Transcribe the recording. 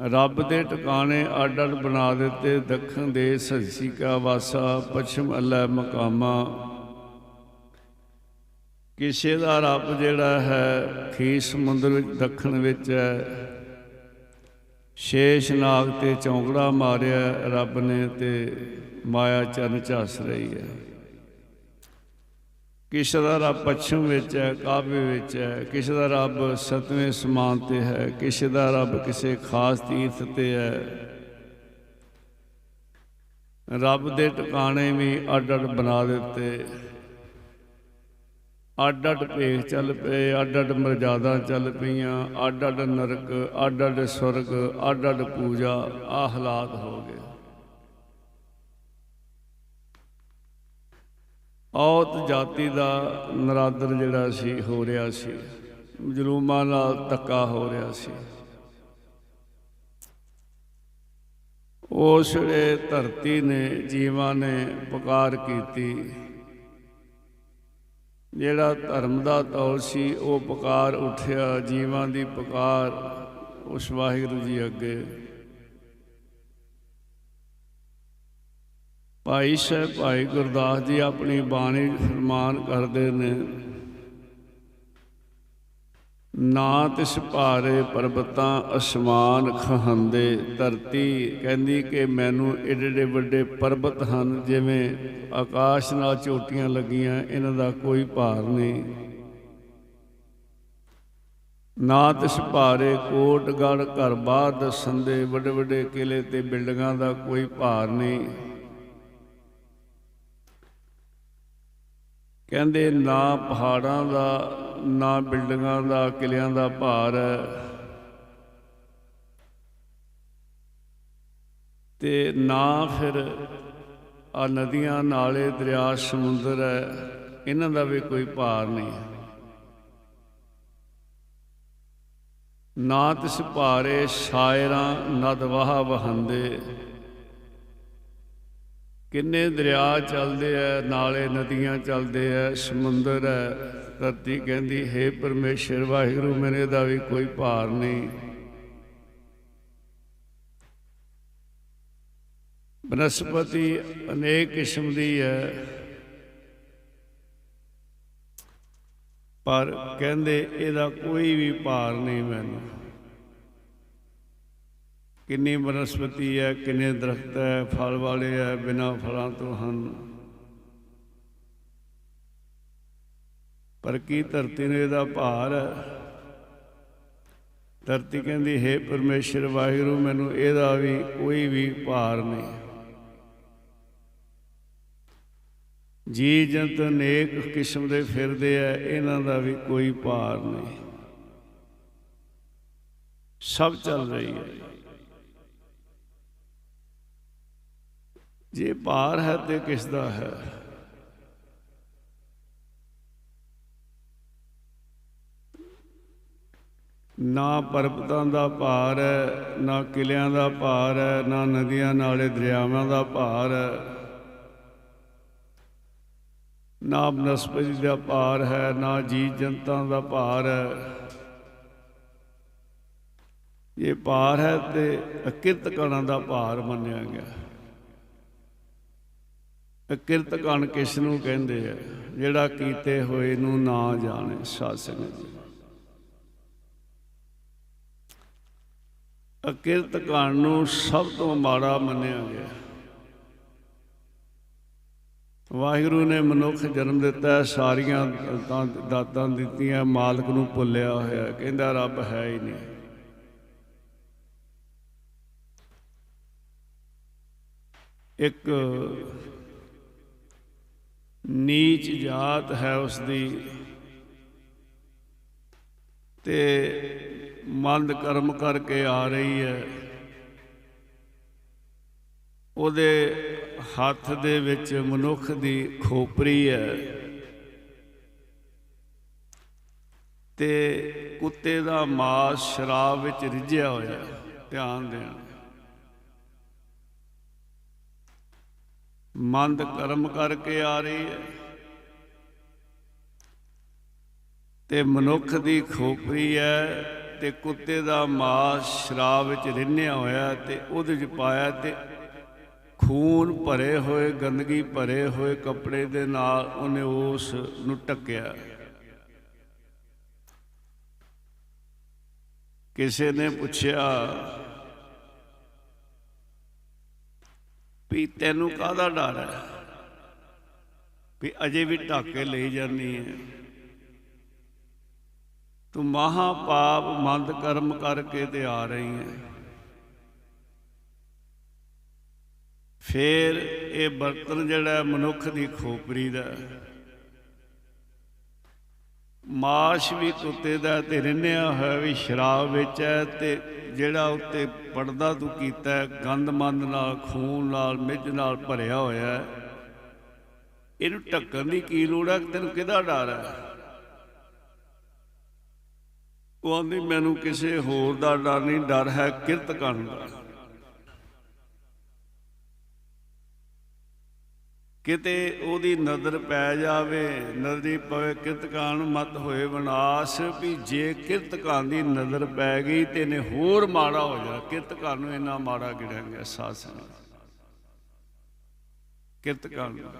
ਰੱਬ ਦੇ ਟਿਕਾਣੇ ਅੱਡ ਬਣਾ ਦਿੱਤੇ, ਦੱਖਣ ਦੇ ਸੱਸੀ ਕਾ ਵਾਸਾ, ਪਛਮ ਅੱਲਾ ਮਕਾਮਾ। ਕਿਸੇ ਦਾ ਰੱਬ ਜਿਹੜਾ ਹੈ, ਖੀਸ ਸਮੁੰਦਰ ਵਿੱਚ, ਦੱਖਣ ਵਿੱਚ ਹੈ। ਸ਼ੇਸ਼ ਨਾਗ ਤੇ ਚੌਂਕੜਾ ਮਾਰਿਆ, ਰੱਬ ਨੇ ਤੇ ਮਾਇਆ ਚਰਨ ਝੱਸ ਰਹੀ ਹੈ। ਕਿਸੇ ਦਾ ਰੱਬ ਪੱਛਮ ਵਿੱਚ ਹੈ ਕਾਬੇ ਵਿੱਚ ਹੈ, ਕਿਸੇ ਦਾ ਰੱਬ ਸਤਵੇਂ ਸਮਾਨ ਤੇ ਹੈ, ਕਿਸੇ ਦਾ ਰੱਬ ਕਿਸੇ ਖਾਸ ਤੀਰਥ ਤੇ ਹੈ। ਰੱਬ ਦੇ ਟਿਕਾਣੇ ਵੀ ਅੱਡ ਅੱਡ ਬਣਾ ਦਿੱਤੇ। ਅੱਡ ਅੱਡ ਭੇਖ ਚੱਲ ਪਏ ਅੱਡ ਅੱਡ ਮਰਜ਼ਾਦਾ ਚੱਲ ਪਈਆਂ ਅੱਡ ਅੱਡ ਨਰਕ ਅੱਡ ਅੱਡ ਸਵਰਗ ਅੱਡ ਅੱਡ ਪੂਜਾ ਆ ਹਾਲਾਤ ਹੋ ਗਏ। ਔਤ ਜਾਤੀ ਦਾ ਨਰਾਦਰ ਜਿਹੜਾ ਸੀ, ਹੋ ਰਿਹਾ ਸੀ। ਜ਼ੁਲੂਮਾਂ ਨਾਲ ਧੱਕਾ ਹੋ ਰਿਹਾ ਸੀ। ਉਸ ਵੇਲੇ ਧਰਤੀ ਨੇ, ਜੀਵਾਂ ਨੇ ਪੁਕਾਰ ਕੀਤੀ। ਜਿਹੜਾ ਧਰਮ ਦਾ ਤੌਰ ਸੀ, ਉਹ ਪੁਕਾਰ ਉੱਠਿਆ। ਜੀਵਾਂ ਦੀ ਪੁਕਾਰ ਉਸ ਵਾਹਿਗੁਰੂ ਜੀ ਅੱਗੇ ਭਾਈ ਸਾਹਿਬ, ਭਾਈ ਗੁਰਦਾਸ ਜੀ ਆਪਣੀ ਬਾਣੀ ਫਰਮਾਨ ਕਰਦੇ ਨੇ। ਨਾ ਤਿਸ ਭਾਰੇ ਪਰਬਤਾਂ ਅਸਮਾਨ ਖਹੰਦੇ, ਧਰਤੀ ਕਹਿੰਦੀ ਕਿ ਮੈਨੂੰ ਏਡੇ ਏਡੇ ਵੱਡੇ ਪਰਬਤ ਹਨ, ਜਿਵੇਂ ਆਕਾਸ਼ ਨਾਲ ਚੋਟੀਆਂ ਲੱਗੀਆਂ, ਇਹਨਾਂ ਦਾ ਕੋਈ ਭਾਰ ਨਹੀਂ। ਨਾ ਤਿਸ ਭਾਰੇ ਕੋਟ ਗੜ ਘਰ ਬਾਹਰ ਦਸੰਦੇ ਵੱਡੇ ਵੱਡੇ ਕਿਲੇ ਤੇ ਬਿਲਡਿੰਗਾਂ ਦਾ ਕੋਈ ਭਾਰ ਨਹੀਂ। ਕਹਿੰਦੇ ਨਾ ਪਹਾੜਾਂ ਦਾ, ਨਾ ਬਿਲਡਿੰਗਾਂ ਦਾ, ਕਿਲਿਆਂ ਦਾ ਭਾਰ ਹੈ। ਤੇ ਨਾ ਫਿਰ ਆ ਨਦੀਆਂ ਨਾਲੇ ਦਰਿਆ ਸਮੁੰਦਰ ਹੈ, ਇਹਨਾਂ ਦਾ ਵੀ ਕੋਈ ਭਾਰ ਨਹੀਂ ਨਾ ਤਿਸ ਭਾਰੇ ਸ਼ਾਇਰਾਂ ਨਦ ਵਾਹ ਵਹੰਦੇ। ਕਿੰਨੇ ਦਰਿਆ ਚੱਲਦੇ ਐ, ਨਾਲੇ ਨਦੀਆਂ ਚੱਲਦੇ ਐ, ਸਮੁੰਦਰ ਐ। ਧਰਤੀ ਕਹਿੰਦੀ, ਹੈ ਪਰਮੇਸ਼ਰ, ਵਾਹਿਗੁਰੂ, ਮੇਰੇ ਦਾ ਵੀ ਕੋਈ ਭਾਰ ਨਹੀਂ। ਬਨਸਪਤੀ ਅਨੇਕ ਕਿਸਮ ਦੀ ਹੈ ਪਰ ਕਹਿੰਦੇ, ਇਹਦਾ ਕੋਈ ਵੀ ਭਾਰ ਨਹੀਂ ਮੈਨੂੰ। ਕਿੰਨੀ ਬਨਸਪਤੀ ਹੈ, ਕਿੰਨੇ ਦਰਖਤ ਹੈ, ਫਲ ਵਾਲੇ ਹੈ, ਬਿਨਾ ਫਲਾਂ ਤੋਂ ਹਨ। ਪਰ ਕੀ ਧਰਤੀ ਨੇ ਇਹਦਾ ਭਾਰ ਹੈ? ਧਰਤੀ ਕਹਿੰਦੀ, ਹੈ ਪਰਮੇਸ਼ਰ, ਵਾਹਿਗੁਰੂ, ਮੈਨੂੰ ਇਹਦਾ ਵੀ ਕੋਈ ਵੀ ਭਾਰ ਨਹੀਂ। ਜੀ ਜੰਤ ਅਨੇਕ ਕਿਸਮ ਦੇ ਫਿਰਦੇ ਆ, ਇਹਨਾਂ ਦਾ ਵੀ ਕੋਈ ਭਾਰ ਨਹੀਂ। ਸਭ ਚੱਲ ਰਹੀ ਹੈ। ਜੇ ਭਾਰ ਹੈ ਤੇ ਕਿਸ ਦਾ ਹੈ? ਨਾ ਪਰਬਤਾਂ ਦਾ ਭਾਰ ਹੈ, ਨਾ ਕਿਲਿਆਂ ਦਾ ਭਾਰ ਹੈ, ਨਾ ਨਦੀਆਂ ਨਾਲੇ ਦਰਿਆਵਾਂ ਦਾ ਭਾਰ ਹੈ। ਨਾ ਬਨਸਪਤੀ ਦਾ ਭਾਰ ਹੈ, ਨਾ ਜੀ ਜੰਤਾਂ ਦਾ ਭਾਰ ਹੈ। ਇਹ ਭਾਰ ਹੈ ਤੇ ਅਕਿਰਤ ਕਣਾਂ ਦਾ ਭਾਰ ਮੰਨਿਆ ਗਿਆ। ਅਕਿਰਤ ਕਣ ਕਿਸ ਨੂੰ ਕਹਿੰਦੇ ਆ? ਜਿਹੜਾ ਕੀਤੇ ਹੋਏ ਨੂੰ ਨਾ ਜਾਣੇ, ਸਾਧ ਜੀ। ਅਕਿਰਤ ਕਣ ਨੂੰ ਸਭ ਤੋਂ ਮਾੜਾ ਮੰਨਿਆ ਗਿਆ। ਵਾਹਿਗੁਰੂ ਨੇ ਮਨੁੱਖ ਜਨਮ ਦਿੱਤਾ, ਸਾਰੀਆਂ ਦਾਤਾਂ ਦਾਤਾਂ ਦਿੱਤੀਆਂ, ਮਾਲਕ ਨੂੰ ਭੁੱਲਿਆ ਹੋਇਆ। ਕਹਿੰਦਾ, ਰੱਬ ਹੈ ਹੀ ਨਹੀਂ। ਇੱਕ ਨੀਚ ਜਾਤ ਹੈ ਉਸ ਦੀ ਤੇ ਮੰਦ ਕਰਮ ਕਰਕੇ ਆ ਰਹੀ ਹੈ। ਉਹਦੇ ਹੱਥ ਦੇ ਵਿੱਚ ਮਨੁੱਖ ਦੀ ਖੋਪਰੀ ਹੈ। ਤੇ ਕੁੱਤੇ ਦਾ ਮਾਸ ਸ਼ਰਾਬ ਵਿੱਚ ਰਿੱਝਿਆ ਹੋਇਆ, ਧਿਆਨ ਦੇਣਾ। ਮੰਦ ਕਰਮ ਕਰਕੇ ਆ ਰਹੀ ਹੈ। ਤੇ ਮਨੁੱਖ ਦੀ ਖੋਪਰੀ ਹੈ ਤੇ ਕੁੱਤੇ ਦਾ ਮਾਸ ਸ਼ਰਾਬ ਵਿੱਚ ਰਿੰਨਿਆ ਹੋਇਆ ਤੇ ਉਹਦੇ ਵਿੱਚ ਪਾਇਆ ਤੇ ਖੂਨ ਭਰੇ ਹੋਏ, ਗੰਦਗੀ ਭਰੇ ਹੋਏ ਕੱਪੜੇ ਦੇ ਨਾਲ ਉਹਨੇ ਉਸ ਨੂੰ ਟੱਕਿਆ ਕਿਸੇ ਨੇ ਪੁੱਛਿਆ ਵੀ ਤੈਨੂੰ ਕਾਹਦਾ ਡਰ ਹੈ? ਵੀ ਅਜੇ ਵੀ ਢਾਕੇ ਲਈ ਜਾਂਦੀ ਹੈ। ਤੂੰ ਮਹਾ ਪਾਪ ਮੰਦ ਕਰਮ ਕਰਕੇ ਤੇ ਆ ਰਹੀ ਹੈ। ਫੇਰ ਇਹ ਬਰਤਨ ਜਿਹੜਾ ਮਨੁੱਖ ਦੀ ਖੋਪਰੀ ਦਾ ਮਾਸ਼ ਵੀ ਕੁੱਤੇ ਦਾ ਤੇ ਰਿੰਨਿਆ ਹੋਇਆ ਵੀ ਸ਼ਰਾਬ ਵਿੱਚ ਹੈ ਤੇ ਜਿਹੜਾ ਉੱਤੇ ਪਰਦਾ ਤੂੰ ਕੀਤਾ ਹੈ, ਗੰਦ ਮੰਦ ਨਾਲ ਖੂਨ ਨਾਲ ਮਿੱਝ ਨਾਲ ਭਰਿਆ ਹੋਇਆ ਹੈ। ਇਹਨੂੰ ਢੱਕਣ ਦੀ ਕੀ ਲੋੜ ਹੈ? ਤੈਨੂੰ ਕਿਹਦਾ ਡਰ ਹੈ? ਉਹ ਆਂਦੀ ਮੈਨੂੰ ਕਿਸੇ ਹੋਰ ਦਾ ਡਰ ਨਹੀਂ ਡਰ ਹੈ ਕਿਰਤ ਕਰਨ ਦਾ। ਕਿਤੇ ਉਹਦੀ ਨਜ਼ਰ ਪੈ ਜਾਵੇ, ਨਜ਼ਰੀ ਪਵੇ ਕਿਰਤਕਾਨ ਮਤ ਹੋਏ ਵਿਨਾਸ਼, ਵੀ ਜੇ ਕਿਰਤਕਾਨ ਦੀ ਨਜ਼ਰ ਪੈ ਗਈ ਤੇ ਨੇ ਹੋਰ ਮਾੜਾ ਹੋ ਜਾਣਾ ਕਿਰਤਕਾਨ ਨੂੰ ਇੰਨਾ ਮਾੜਾ ਗਿਣਿਆ ਗਿਆ ਸਾਧ ਸੰਗਤ ਕਿਰਤਕਾਨ ਨੂੰ।